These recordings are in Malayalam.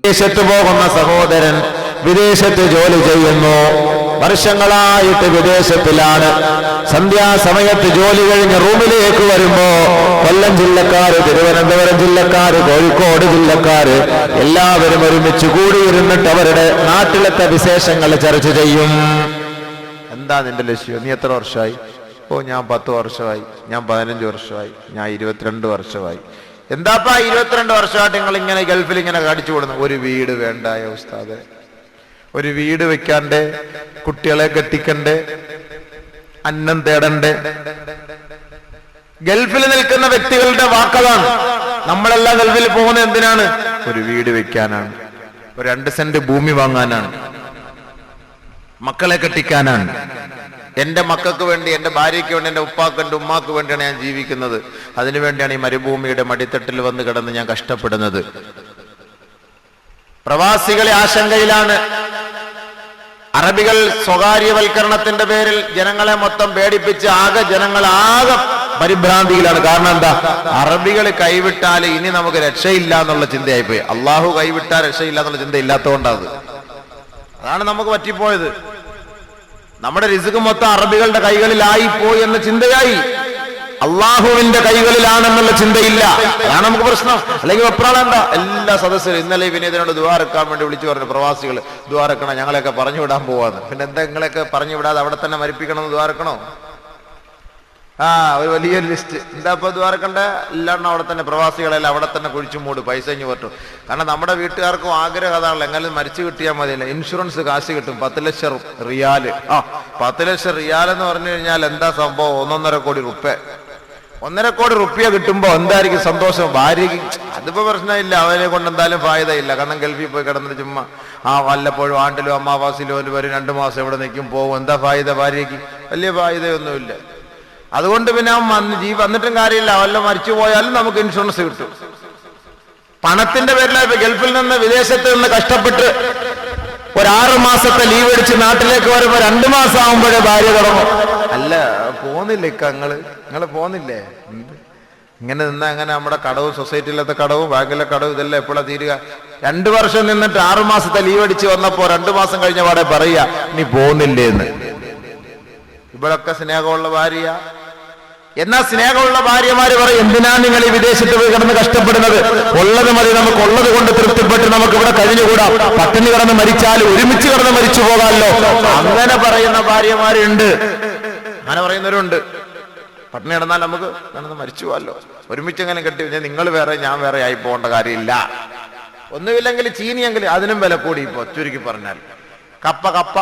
വിദേശത്ത് പോകുന്ന സഹോദരൻ വിദേശത്ത് ജോലി ചെയ്യുന്നു. വർഷങ്ങളായിട്ട് വിദേശത്തിലാണ്. സന്ധ്യാസമയത്ത് ജോലി കഴിഞ്ഞ് റൂമിലേക്ക് വരുമ്പോ കൊല്ലം ജില്ലക്കാര് തിരുവനന്തപുരം ജില്ലക്കാര് കോഴിക്കോട് ജില്ലക്കാര് എല്ലാവരും ഒരുമിച്ച് കൂടിയിരുന്നിട്ട് അവരുടെ നാട്ടിലത്തെ വിശേഷങ്ങൾ ചർച്ച ചെയ്യും. എന്താ നിന്റെ ലക്ഷ്യം? നീ എത്ര വർഷമായി? ഓ ഞാൻ പത്ത് വർഷമായി ഞാൻ പതിനഞ്ച് വർഷമായി ഞാൻ ഇരുപത്തിരണ്ട് വർഷമായി. എന്താപ്പാ ഇരുപത്തിരണ്ട് വർഷമായിട്ട് നിങ്ങൾ ഇങ്ങനെ ഗൾഫിൽ ഇങ്ങനെ കടിച്ചു കൊടുന്നു ഒരു വീട് വേണ്ടായ ഉസ്താദ്? ഒരു വീട് വെക്കാണ്ട് കുട്ടികളെ കെട്ടിക്കണ്ടേ അന്നം തേടണ്ടേ. ഗൾഫിൽ നിൽക്കുന്ന വ്യക്തികളുടെ വാക്കതാണ്. നമ്മളെല്ലാം ഗൾഫിൽ പോകുന്നത് എന്തിനാണ്? ഒരു വീട് വെക്കാനാണ്. ഒരു രണ്ട് സെന്റ് ഭൂമി വാങ്ങാനാണ്. മക്കളെ കെട്ടിക്കാനാണ്. എന്റെ മക്കൾക്ക് വേണ്ടി എന്റെ ഭാര്യയ്ക്ക് വേണ്ടി എന്റെ ഉപ്പാക്ക് വേണ്ടി ഉമ്മാക്ക് വേണ്ടിയാണ് ഞാൻ ജീവിക്കുന്നത്. അതിനു വേണ്ടിയാണ് ഈ മരുഭൂമിയുടെ മടിത്തട്ടിൽ വന്ന് കിടന്ന് ഞാൻ കഷ്ടപ്പെടുന്നത്. പ്രവാസികളെ ആശങ്കയിലാണ്. അറബികൾ സ്വകാര്യവൽക്കരണത്തിന്റെ പേരിൽ ജനങ്ങളെ മൊത്തം പേടിപ്പിച്ച് ആകെ ജനങ്ങൾ ആകെ പരിഭ്രാന്തിയിലാണ്. കാരണം എന്താ? അറബികൾ കൈവിട്ടാൽ ഇനി നമുക്ക് രക്ഷയില്ല എന്നുള്ള ചിന്തയായിപ്പോയി. അള്ളാഹു കൈവിട്ടാൽ രക്ഷയില്ല എന്നുള്ള ചിന്ത ഇല്ലാത്തതുകൊണ്ടാണ് അതാണ് നമുക്ക് പറ്റിപ്പോയത്. നമ്മുടെ റിസുക്ക് മൊത്തം അറബികളുടെ കൈകളിലായി പോയി എന്ന ചിന്തയായി. അള്ളാഹുവിന്റെ കൈകളിലാണെന്നുള്ള ചിന്തയില്ല. അതാണ് നമുക്ക് പ്രശ്നം. അല്ലെങ്കിൽ വെപ്രാളണ്ട എല്ലാ സദസ്സരും ഇന്നലെ വിനീതനോട് ദ്വാരക്കാൻ വേണ്ടി വിളിച്ചു പറഞ്ഞു പ്രവാസികൾ ദ്വാരക്കണം ഞങ്ങളെയൊക്കെ പറഞ്ഞു വിടാൻ പോവാന്ന്. പിന്നെ എന്താ നിങ്ങളെയൊക്കെ പറഞ്ഞു വിടാതെ അവിടെ തന്നെ മരിപ്പിക്കണം ദ്വാരക്കണോ ആ ഒരു വലിയൊരു ലിസ്റ്റ് എന്താ ഇപ്പൊ ദ്വാരക്കണ്ട എല്ലാം അവിടെ തന്നെ പ്രവാസികളെല്ലാം അവിടെ തന്നെ കുഴിച്ചു മൂട് പൈസ ഇഞ്ഞു പറ്റും കാരണം നമ്മുടെ വീട്ടുകാർക്കും ആഗ്രഹം അതാണല്ലോ എങ്ങനെ മരിച്ചു കിട്ടിയാൽ മതിയല്ല. ഇൻഷുറൻസ് കാശ് കിട്ടും പത്ത് ലക്ഷം റിയാൽ. ആ പത്ത് ലക്ഷം റിയാൽ എന്ന് പറഞ്ഞു കഴിഞ്ഞാൽ എന്താ സംഭവം? ഒന്നൊന്നര കോടി റുപ്യ. ഒന്നര കോടി റുപ്യ കിട്ടുമ്പോ എന്തായിരിക്കും സന്തോഷം? ഭാര്യയ്ക്ക് അതിപ്പോ പ്രശ്നമില്ല അവനെ കൊണ്ട് എന്തായാലും ഫായതയില്ല. കാരണം ഗൾഫിൽ പോയി കിടന്നിട്ട് ചുമ്മാ ആ വല്ലപ്പോഴും ആണ്ടിലോ അമ്മാവാസിലോ ഒരു വരും രണ്ടു മാസം എവിടെ നിൽക്കും പോകും എന്താ ഫായത ഭാര്യയ്ക്ക്? വലിയ ഫായതയൊന്നുമില്ല. അതുകൊണ്ട് പിന്നെ അവൻ വന്ന് ജീ വന്നിട്ടും കാര്യമില്ല. വല്ല മരിച്ചു പോയാലും നമുക്ക് ഇൻഷുറൻസ് കിട്ടും. പണത്തിന്റെ പേരിലാണ് ഇപ്പൊ ഗൾഫിൽ നിന്ന് വിദേശത്ത് നിന്ന് കഷ്ടപ്പെട്ട് ഒരാറ് മാസത്തെ ലീവ് അടിച്ച് നാട്ടിലേക്ക് വരുമ്പോ രണ്ടു മാസം ആകുമ്പോഴേ ഭാര്യ തുടങ്ങും. അല്ല പോന്നില്ലേ ഇക്ക നിങ്ങൾ പോന്നില്ലേ? ഇങ്ങനെ നിന്നാ അങ്ങനെ നമ്മുടെ കടവും സൊസൈറ്റിയിലത്തെ കടവും ബാങ്കിലെ കടവും ഇതെല്ലാം എപ്പോഴാ തീരുക? രണ്ടു വർഷം നിന്നിട്ട് ആറു മാസത്തെ ലീവ് അടിച്ച് വന്നപ്പോ രണ്ടു മാസം കഴിഞ്ഞ പാടെ പറയാ നീ പോന്നില്ലേ എന്ന് ഇവളൊക്കെ സ്നേഹമുള്ള ഭാര്യ എന്നാ സ്നേഹമുള്ള ഭാര്യമാര് പറയും എന്തിനാ നിങ്ങൾ ഈ വിദേശത്ത് പോയി കിടന്ന് കഷ്ടപ്പെടുന്നത്? ഉള്ളത് മതി നമുക്ക് ഉള്ളത് കൊണ്ട് തൃപ്തിപ്പെട്ട് നമുക്ക് ഇവിടെ കഴിഞ്ഞുകൂടാ. പട്ടിണി കിടന്ന് മരിച്ചാൽ ഒരുമിച്ച് കിടന്ന് മരിച്ചു പോകാമല്ലോ. അങ്ങനെ പറയുന്ന ഭാര്യമാരുണ്ട്. അങ്ങനെ പറയുന്നവരുണ്ട്. പട്ടിണി കിടന്നാൽ നമുക്ക് കിടന്ന് മരിച്ചു പോകാമല്ലോ. ഒരുമിച്ച് എങ്ങനെ കെട്ടി നിങ്ങൾ വേറെ ഞാൻ വേറെ ആയി പോകേണ്ട കാര്യമില്ല. ഒന്നുമില്ലെങ്കിൽ ചീനിയെങ്കിൽ അതിനും വില കൂടി ഇപ്പൊ ചുരുക്കി പറഞ്ഞാൽ. കപ്പ കപ്പ.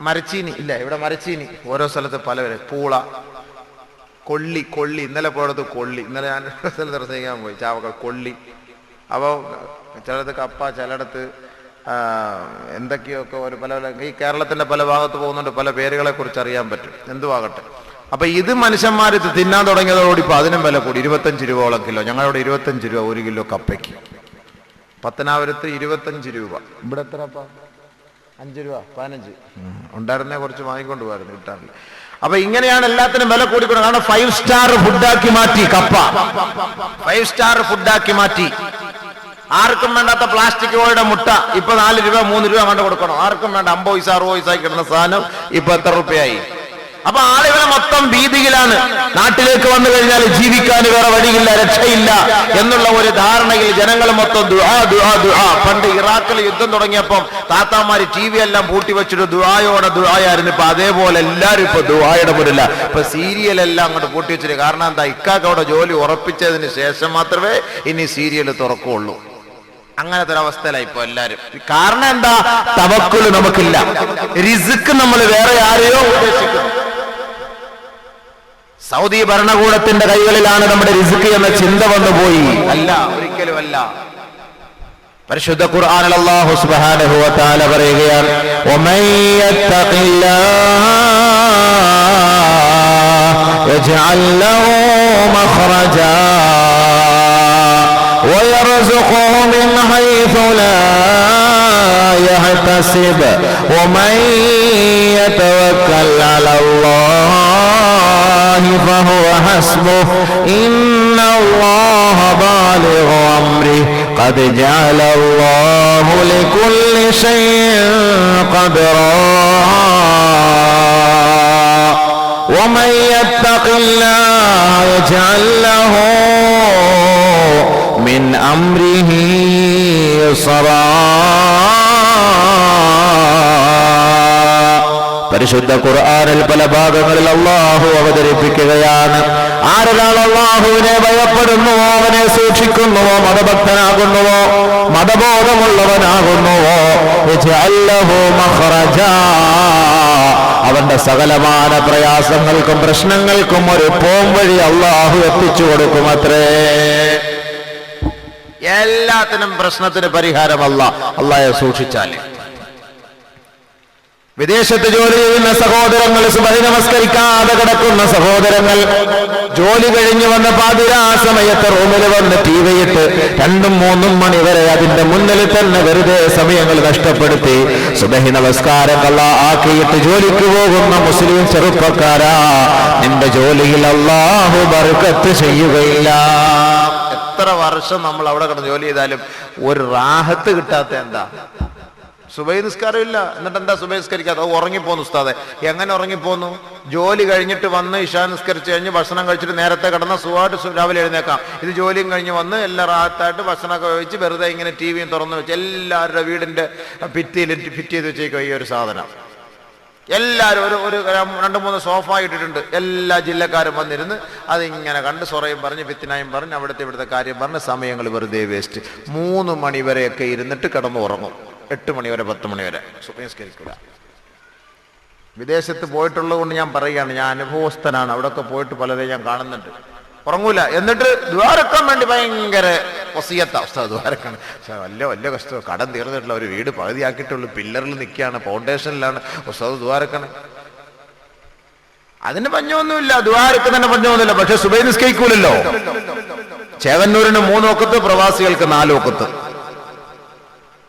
മരച്ചീനി ഇല്ല ഇവിടെ മരച്ചീനി. ഓരോ സ്ഥലത്ത് പല പൂള കൊള്ളി കൊള്ളി. ഇന്നലെ പോയത് കൊള്ളി. ഇന്നലെ ഞാൻ സ്ഥലം സ്ഥലത്ത് പ്രസംഗിക്കാൻ പോയി. ചാവക്ക കൊള്ളി. അപ്പോൾ ചിലടത്ത് കപ്പ ചിലടത്ത് എന്തൊക്കെയൊക്കെ ഒരു പല പല ഈ കേരളത്തിന്റെ പല ഭാഗത്ത് പോകുന്നുണ്ട്. പല പേരുകളെ കുറിച്ച് അറിയാൻ പറ്റും. എന്തുവാകട്ടെ. അപ്പൊ ഇത് മനുഷ്യന്മാർ ഇത് തിന്നാൻ തുടങ്ങിയതോടുകൂടി ഇപ്പൊ അതിനും വില കൂടി. ഇരുപത്തഞ്ച് രൂപയോളം കിലോ. ഞങ്ങളുടെ ഇരുപത്തഞ്ച് രൂപ ഒരു കിലോ കപ്പയ്ക്ക്. പത്തനാപുരത്ത് ഇരുപത്തഞ്ച് രൂപ. ഇവിടെ എത്ര അഞ്ച് രൂപ? പതിനഞ്ച്? ഉണ്ടായിരുന്നേ കുറച്ച് വാങ്ങിക്കൊണ്ട് പോകാറുണ്ട് കിട്ടാറില്ല അപ്പൊ ഇങ്ങനെയാണ് എല്ലാത്തിനും വില കൂടിക്കൊണ്ട് കാരണം ഫൈവ് സ്റ്റാർ ഫുഡാക്കി മാറ്റി കപ്പ. ഫൈവ് സ്റ്റാർ ഫുഡാക്കി മാറ്റി. ആർക്കും വേണ്ടാത്ത പ്ലാസ്റ്റിക് കോയുടെ മുട്ട ഇപ്പൊ നാല് രൂപ മൂന്ന് രൂപ വേണ്ട കൊടുക്കണം. ആർക്കും വേണ്ട അമ്പത് പൈസ അറുപത് പൈസ കിട്ടുന്ന സാധനം ഇപ്പൊ എത്ര റുപ്യയായി അപ്പൊ ആളുകളെ മൊത്തം ഭീതിയിലാണ്. നാട്ടിലേക്ക് വന്നു കഴിഞ്ഞാൽ ജീവിക്കാൻ വേറെ വഴിയില്ല രക്ഷയില്ല എന്നുള്ള ഒരു ധാരണയിൽ ജനങ്ങൾ മൊത്തം ദുആ ദുആ ദുആ. പണ്ട് ഇറാഖിൽ യുദ്ധം തുടങ്ങിയപ്പം താത്താമാര് ടി വി എല്ലാം പൂട്ടി വെച്ചിട്ട് ദുആയോടെ ദുആയായിരുന്നു. ഇപ്പൊ അതേപോലെ എല്ലാവരും ഇപ്പൊ ദുആയുടെ പോലില്ല ഇപ്പൊ സീരിയൽ എല്ലാം അങ്ങോട്ട് പൂട്ടി വെച്ചിട്ട് കാരണം എന്താ? ഇക്കാക്ക് അവിടെ ജോലി ഉറപ്പിച്ചതിന് ശേഷം മാത്രമേ ഇനി സീരിയൽ തുറക്കുള്ളൂ. അങ്ങനത്തെ ഒരു അവസ്ഥയിലായി ഇപ്പൊ എല്ലാരും. കാരണം എന്താ? തവക്കുൽ നമുക്കില്ല. റിസ്ക് നമ്മൾ വേറെ ആരെയോ ഉദ്ദേശിക്കുന്നു സൗദി ഭരണകൂടത്തിന്റെ കൈകളിലാണ് നമ്മുടെ റിസ്ക് എന്ന ചിന്ത വന്നു പോയി അല്ല ഒരിക്കലും അല്ല പരിശുദ്ധ ഖുർആനിൽ അല്ലാഹു സുബ്ഹാനഹു വ തആല പറയുകയാണ് വമൻ യത്തഖില്ലാഹ് യജ്അൽ ലഹു മഖ്റജാ ويرزقه من حيث لا يحتسب حسب ومن يتوكل على الله فهو حسبه إن الله بالغ أمره. قد جعل الله لكل شيء قدرا. ومن يتق الله يجعل له من أمره يسرا പരിശുദ്ധ ഖുർആനിൽ പല ഭാഗങ്ങളിൽ അള്ളാഹു അവതരിപ്പിക്കുകയാണ്. ആരൊരാൾ അള്ളാഹുവിനെ ഭയപ്പെടുന്നുവോ അവനെ സൂക്ഷിക്കുന്നുവോ മതഭക്തനാകുന്നുവോ മതബോധമുള്ളവനാകുന്നുവോ. അവന്റെ സകലമാന പ്രയാസങ്ങൾക്കും പ്രശ്നങ്ങൾക്കും ഒരു പോംവഴി അള്ളാഹു എത്തിച്ചു കൊടുക്കുമത്രേ. എല്ലാത്തിനും പ്രശ്നത്തിന് പരിഹാരമല്ല. അള്ളാഹെ സൂക്ഷിച്ചാലേ. വിദേശത്ത് ജോലി ചെയ്യുന്ന സഹോദരങ്ങൾ സുബഹി നമസ്കരിക്കാതെ കിടക്കുന്ന സഹോദരങ്ങൾ. ജോലി കഴിഞ്ഞു വന്ന പാതിരാ സമയത്ത് റൂമിൽ വന്ന് ടി വിയിട്ട് രണ്ടും മൂന്നും മണി വരെ അതിന്റെ മുന്നിൽ തന്നെ വെറുതെ സമയങ്ങൾ നഷ്ടപ്പെടുത്തി സുബഹി നമസ്കാരം കള്ള ആക്കിയിട്ട് ജോലിക്ക് പോകുന്ന മുസ്ലിം ചെറുപ്പക്കാരാ. നിന്റെ ജോലിയിൽ അള്ളാഹു ബർക്കത്ത് ചെയ്യുകയില്ല. എത്ര വർഷം നമ്മൾ അവിടെ കിടന്ന് ജോലി ചെയ്താലും ഒരു റാഹത്ത് കിട്ടാത്ത എന്താ? സുബൈ നിസ്കാരം ഇല്ല എന്നിട്ട് എന്താ സുബൈ നിസ്കരിക്കാതെ അത് ഉറങ്ങിപ്പോന്നു ഉസ്താദെ. എങ്ങനെ ഉറങ്ങിപ്പോന്നു? ജോലി കഴിഞ്ഞിട്ട് വന്ന് ഇഷാ നിസ്കരിച്ച് കഴിഞ്ഞ് ഭക്ഷണം കഴിച്ചിട്ട് നേരത്തെ കിടന്ന സുഖമായിട്ട് രാവിലെ എഴുന്നേക്കാം. ഇത് ജോലിയും കഴിഞ്ഞ് വന്ന് എല്ലാ റാത്തായിട്ട് ഭക്ഷണമൊക്കെ കഴിച്ച് വെറുതെ ഇങ്ങനെ ടി വിയും തുറന്ന് വെച്ച് എല്ലാവരുടെ വീടിന്റെ ഭിത്തിയിൽ ഫിറ്റ് ചെയ്ത് വെച്ചേക്കും ഈ ഒരു സാധനം. എല്ലാവരും ഒരു ഒരു രണ്ട് മൂന്ന് സോഫ ഇട്ടിട്ടുണ്ട്. എല്ലാ ജില്ലക്കാരും വന്നിരുന്ന് അതിങ്ങനെ കണ്ട് സൊറയും പറഞ്ഞ് പിത്തിനായും പറഞ്ഞ് അവിടുത്തെ ഇവിടുത്തെ കാര്യം പറഞ്ഞ് സമയങ്ങൾ വെറുതെ വേസ്റ്റ് മൂന്ന് മണി വരെയൊക്കെ ഇരുന്നിട്ട് കിടന്ന് ഉറങ്ങും എട്ട് മണിവരെ പത്ത് മണിവരെ വരെ. സുബഹിസ്കരിക്കുക വിദേശത്ത് പോയിട്ടുള്ളത് കൊണ്ട് ഞാൻ പറയുകയാണ് ഞാൻ അനുഭവസ്ഥനാണ്. അവിടെയൊക്കെ പോയിട്ട് പലരെ ഞാൻ കാണുന്നുണ്ട്. ഉറങ്ങൂല. എന്നിട്ട് ദ്വാരക്കാൻ വേണ്ടി ഭയങ്കര വസിയത്ത. അവസ്ഥ ദ്വാരക്കാണ്. പക്ഷേ വല്ല വല്ല കഷ്ടം. കടം തീർന്നിട്ടുള്ള ഒരു വീട് പകുതിയാക്കിയിട്ടുള്ളൂ. പില്ലറിൽ നിൽക്കുകയാണ് ഫൗണ്ടേഷനിലാണ് ഉസ്താദ് ദ്വാരക്കാണ്. അതിന് പഞ്ഞൊന്നുമില്ല. ദ്വാരക്ക് തന്നെ പഞ്ഞൊന്നുമില്ല. പക്ഷെ സുബൈ നിസ്കരിക്കൂലല്ലോ ചേവന്നൂരിന് മൂന്നോക്കത്ത് പ്രവാസികൾക്ക് നാല് ഒക്കത്ത്.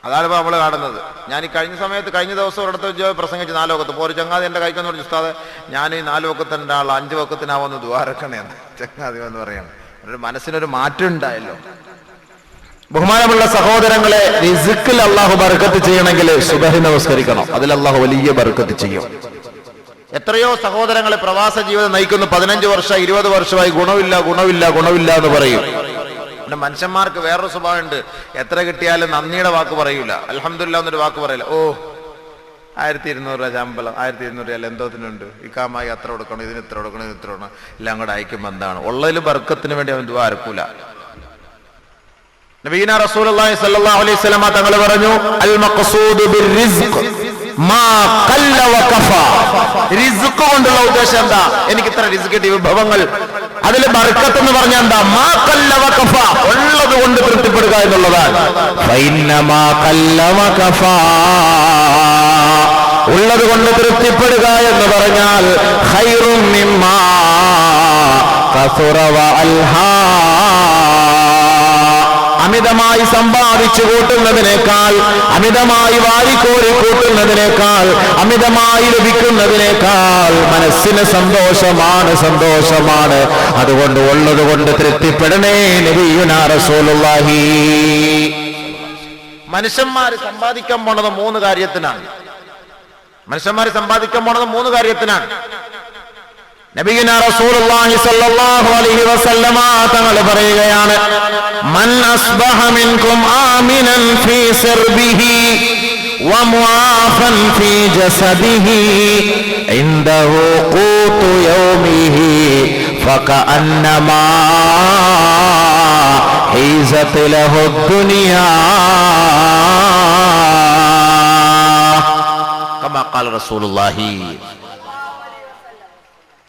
അതാണ് ഇപ്പോൾ നമ്മൾ കാണുന്നത്. ഞാൻ ഈ കഴിഞ്ഞ സമയത്ത് കഴിഞ്ഞ ദിവസം ഒരിടത്ത് വെച്ച് പ്രസംഗിച്ച് നാലോക്കത്ത് ഒരു ചങ്ങാതി എന്റെ കൈക്കെന്ന് പറഞ്ഞു ഉസ്താദ് ഞാൻ ഈ നാല് വക്കത്തിന്റെ ആൾ അഞ്ച് വക്കത്തിനാവുന്ന ദ്വാരക്കണേന്ന് ചങ്ങാതി എന്ന് പറയാണ്. ഒരു മനസ്സിനൊരു മാറ്റം ഉണ്ടായല്ലോ. ബഹുമാനമുള്ള സഹോദരങ്ങളെ റിസിക്കിൽ അള്ളാഹു ബർക്കത്ത് ചെയ്യണമെങ്കിൽ സുബഹി നമസ്കരിക്കണം. അതിൽ അള്ളാഹു വലിയ ബർക്കത്ത് ചെയ്യും. എത്രയോ സഹോദരങ്ങളെ പ്രവാസ ജീവിതം നയിക്കുന്നു. പതിനഞ്ച് വർഷം ഇരുപത് വർഷമായി ഗുണമില്ല ഗുണമില്ല ഗുണമില്ല എന്ന് പറയും. പിന്നെ മനുഷ്യന്മാർക്ക് വേറൊരു സ്വഭാവമുണ്ട്. എത്ര കിട്ടിയാലും നന്ദിയുടെ വാക്ക് പറയൂല. അലഹമില്ല എന്നൊരു വാക്ക് പറയില്ല. ഓ ആയിരത്തി ഇരുന്നൂറ് രൂപ ശമ്പളം ആയിരത്തി ഇരുന്നൂറ് രൂപ എന്തോത്തിനുണ്ട് ഇക്കാമായി അത്ര കൊടുക്കണം ഇതിന് ഇത്ര കൊടുക്കണം ഇതിന് ഇത്ര കൊടുക്കണം. എല്ലാം അങ്ങോട്ട് അയക്കുമ്പോൾ എന്താണ്? ഉള്ളതിൽ ബർക്കത്തിന് വേണ്ടി അവൻ ദ്വാരക്കൂല നബീന റസൂലുള്ളാഹി സ്വല്ലല്ലാഹു അലൈഹി വസല്ലം തങ്ങൾ പറഞ്ഞു അൽ ബിർറിസ്ഖ് മാ വ കഫ. റിസ്ഖ് കൊണ്ടുള്ള ഉദ്ദേശം എന്താ? എനിക്ക് ഇത്ര റിസ്ക് കിട്ടിയ വിഭവങ്ങൾ. അതിൽ ബർക്കത്ത് എന്ന് പറഞ്ഞാൽ എന്താ? മാ കഫ ഉള്ളത് കൊണ്ട് തൃപ്തിപ്പെടുക എന്നുള്ളതാണ്. ഉള്ളത് കൊണ്ട് തൃപ്തിപ്പെടുക എന്ന് പറഞ്ഞാൽ ഖൈറും മിമ്മാ. കസുറവ അൽഹാ. അമിതമായി സമ്പാദിച്ചു കൂട്ടുന്നതിനേക്കാൾ അമിതമായി വാരിക്കോരി കൂട്ടുന്നതിനേക്കാൾ അമിതമായി ലഭിക്കുന്നതിനേക്കാൾ മനസ്സിന് സന്തോഷമാണ് സന്തോഷമാണ്. അതുകൊണ്ട് ഉള്ളത് കൊണ്ട് തൃപ്തിപ്പെടണേ നബിയുനാ റസൂലുള്ളാഹി. മനുഷ്യന്മാർ സമ്പാദിക്കാൻ പോണത് മൂന്ന് കാര്യത്തിനാണ്. മനുഷ്യന്മാർ സമ്പാദിക്കാൻ പോണത് മൂന്ന് കാര്യത്തിനാണ്. നബിയുന റസൂലുള്ളാഹി സ്വല്ലല്ലാഹു അലൈഹി വസല്ലമ തങ്ങൾ പറയുകയാണ് من أصبح منكم آمنا في سربه ومعافا في جسده عنده قوت يومه فكأنما حيزت له الدنيا. كما قال رسول الله